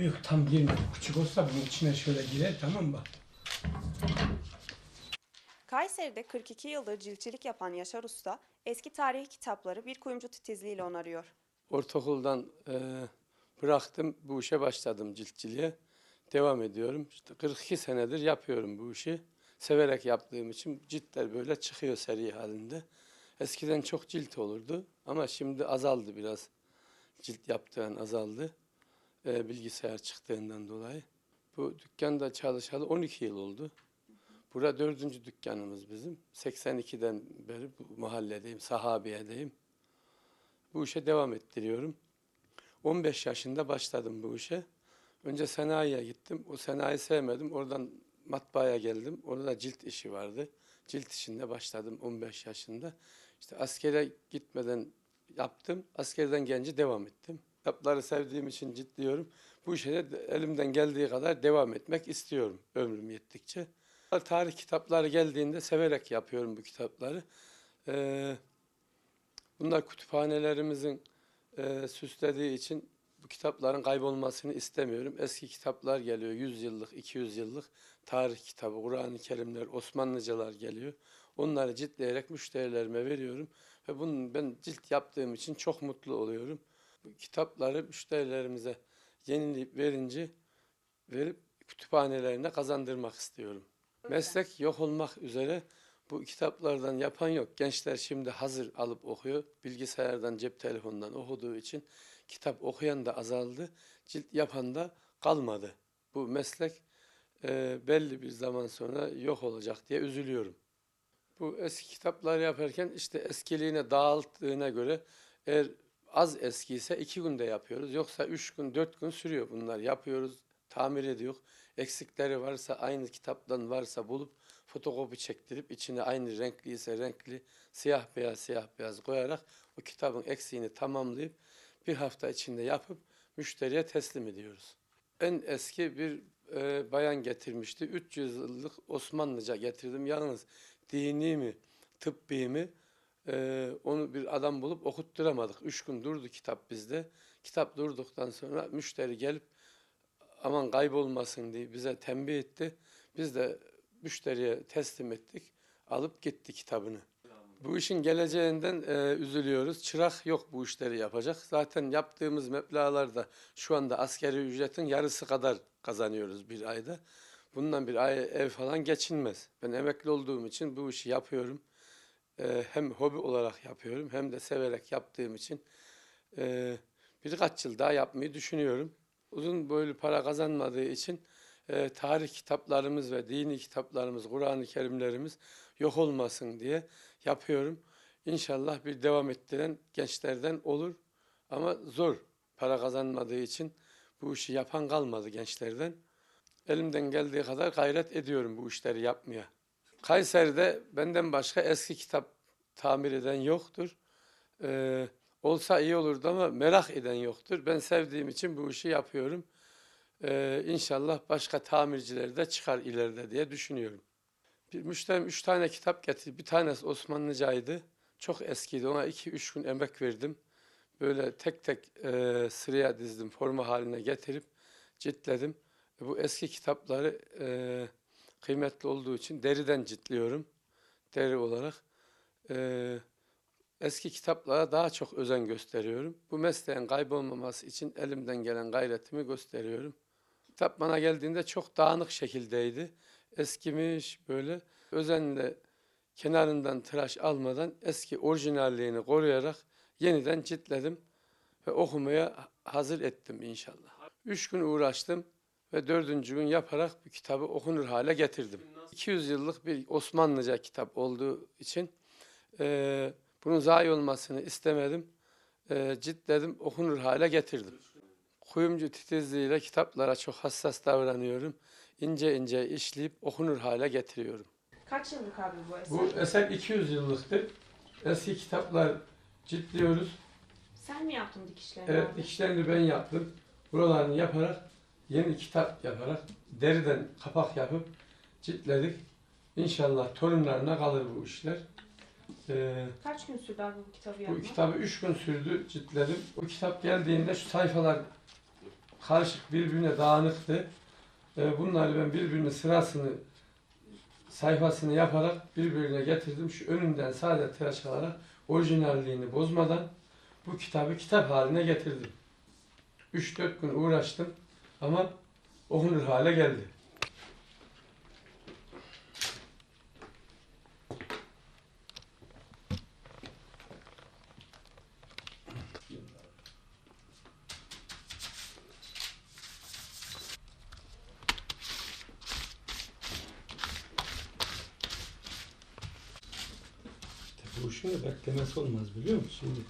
Büyük tam girmiyor. Küçük olsa bunun içine şöyle girer tamam mı? Kayseri'de 42 yıldır ciltçilik yapan Yaşar Usta, eski tarihi kitapları bir kuyumcu titizliğiyle onarıyor. Ortaokuldan e, bıraktım, bu işe başladım ciltçiliğe. Devam ediyorum. İşte 42 senedir yapıyorum bu işi. Severek yaptığım için ciltler böyle çıkıyor seri halinde. Eskiden çok cilt olurdu ama şimdi azaldı biraz. Cilt yaptığın azaldı. E, bilgisayar çıktığından dolayı. Bu dükkanda çalışalı 12 yıl oldu. Burada dördüncü dükkanımız bizim. 82'den beri bu mahalledeyim, sahabiyedeyim. Bu işe devam ettiriyorum. 15 yaşında başladım bu işe. Önce sanayiye gittim. O sanayi sevmedim. Oradan matbaaya geldim. Orada cilt işi vardı. Cilt işinde başladım 15 yaşında. İşte askere gitmeden yaptım. Askerden gelince devam ettim. Kitapları sevdiğim için ciddiyorum. Bu işe de elimden geldiği kadar devam etmek istiyorum ömrüm yettikçe. Tarih kitapları geldiğinde severek yapıyorum bu kitapları. Ee, bunlar kütüphanelerimizin e, süslediği için bu kitapların kaybolmasını istemiyorum. Eski kitaplar geliyor, 100 yıllık, 200 yıllık tarih kitabı, Kur'an-ı Kerimler, Osmanlıcalar geliyor. Onları ciltleyerek müşterilerime veriyorum ve bunun ben cilt yaptığım için çok mutlu oluyorum. Bu kitapları müşterilerimize yenileyip verince verip kütüphanelerine kazandırmak istiyorum. Meslek yok olmak üzere bu kitaplardan yapan yok. Gençler şimdi hazır alıp okuyor. Bilgisayardan, cep telefonundan okuduğu için kitap okuyan da azaldı. Cilt yapan da kalmadı. Bu meslek e, belli bir zaman sonra yok olacak diye üzülüyorum. Bu eski kitapları yaparken işte eskiliğine dağıldığına göre eğer az eskiyse iki günde yapıyoruz. Yoksa üç gün, dört gün sürüyor bunlar. Yapıyoruz, tamir ediyor. Eksikleri varsa aynı kitaptan varsa bulup fotokopi çektirip içine aynı renkli ise renkli siyah beyaz siyah beyaz koyarak o kitabın eksiğini tamamlayıp bir hafta içinde yapıp müşteriye teslim ediyoruz. En eski bir e, bayan getirmişti. 300 yıllık Osmanlıca getirdim. Yalnız dini mi, tıbbi mi e, onu bir adam bulup okutturamadık. Üç gün durdu kitap bizde. Kitap durduktan sonra müşteri gelip aman kaybolmasın diye bize tembih etti. Biz de müşteriye teslim ettik. Alıp gitti kitabını. Bu işin geleceğinden e, üzülüyoruz. Çırak yok bu işleri yapacak. Zaten yaptığımız meblağlarda şu anda askeri ücretin yarısı kadar kazanıyoruz bir ayda. Bundan bir ay ev falan geçinmez. Ben emekli olduğum için bu işi yapıyorum. E, hem hobi olarak yapıyorum hem de severek yaptığım için e, birkaç yıl daha yapmayı düşünüyorum. Uzun boylu para kazanmadığı için e, tarih kitaplarımız ve dini kitaplarımız, Kur'an-ı Kerimlerimiz yok olmasın diye yapıyorum. İnşallah bir devam ettiren gençlerden olur ama zor para kazanmadığı için bu işi yapan kalmadı gençlerden. Elimden geldiği kadar gayret ediyorum bu işleri yapmaya. Kayseri'de benden başka eski kitap tamir eden yoktur. Ee, olsa iyi olurdu ama merak eden yoktur. Ben sevdiğim için bu işi yapıyorum. Ee, inşallah başka tamirciler de çıkar ileride diye düşünüyorum. Bir müşterim üç tane kitap getirdi. Bir tanesi Osmanlıcaydı. Çok eskiydi. Ona iki üç gün emek verdim. Böyle tek tek e, sıraya dizdim. Forma haline getirip ciltledim. Bu eski kitapları e, kıymetli olduğu için deriden ciltliyorum. Deri olarak. E, eski kitaplara daha çok özen gösteriyorum. Bu mesleğin kaybolmaması için elimden gelen gayretimi gösteriyorum. Kitap bana geldiğinde çok dağınık şekildeydi. Eskimiş böyle özenle kenarından tıraş almadan eski orijinalliğini koruyarak yeniden ciltledim ve okumaya hazır ettim inşallah. Üç gün uğraştım ve dördüncü gün yaparak bu kitabı okunur hale getirdim. 200 yıllık bir Osmanlıca kitap olduğu için eee bunun zayi olmasını istemedim. Eee ciltledim, okunur hale getirdim. Kuyumcu titizliğiyle kitaplara çok hassas davranıyorum. İnce ince işleyip okunur hale getiriyorum. Kaç yıllık abi bu eser? Bu eser 200 yıllıktır. Eski kitaplar ciltliyoruz. Sen mi yaptın dikişlerini Evet dikişlerini ben yaptım. Buralarını yaparak yeni kitap yaparak deriden kapak yapıp ciltledik. İnşallah torunlarına kalır bu işler. Ee, Kaç gün sürdü abi bu kitabı bu kitabı üç gün sürdü ciltledim. Bu kitap geldiğinde şu sayfalar karışık birbirine dağınıktı. E, bunları ben birbirine sırasını sayfasını yaparak birbirine getirdim. Şu önünden sade tıraş alarak orijinalliğini bozmadan bu kitabı kitap haline getirdim. 3-4 gün uğraştım ama okunur hale geldi. Bu işin de beklemesi olmaz biliyor musun?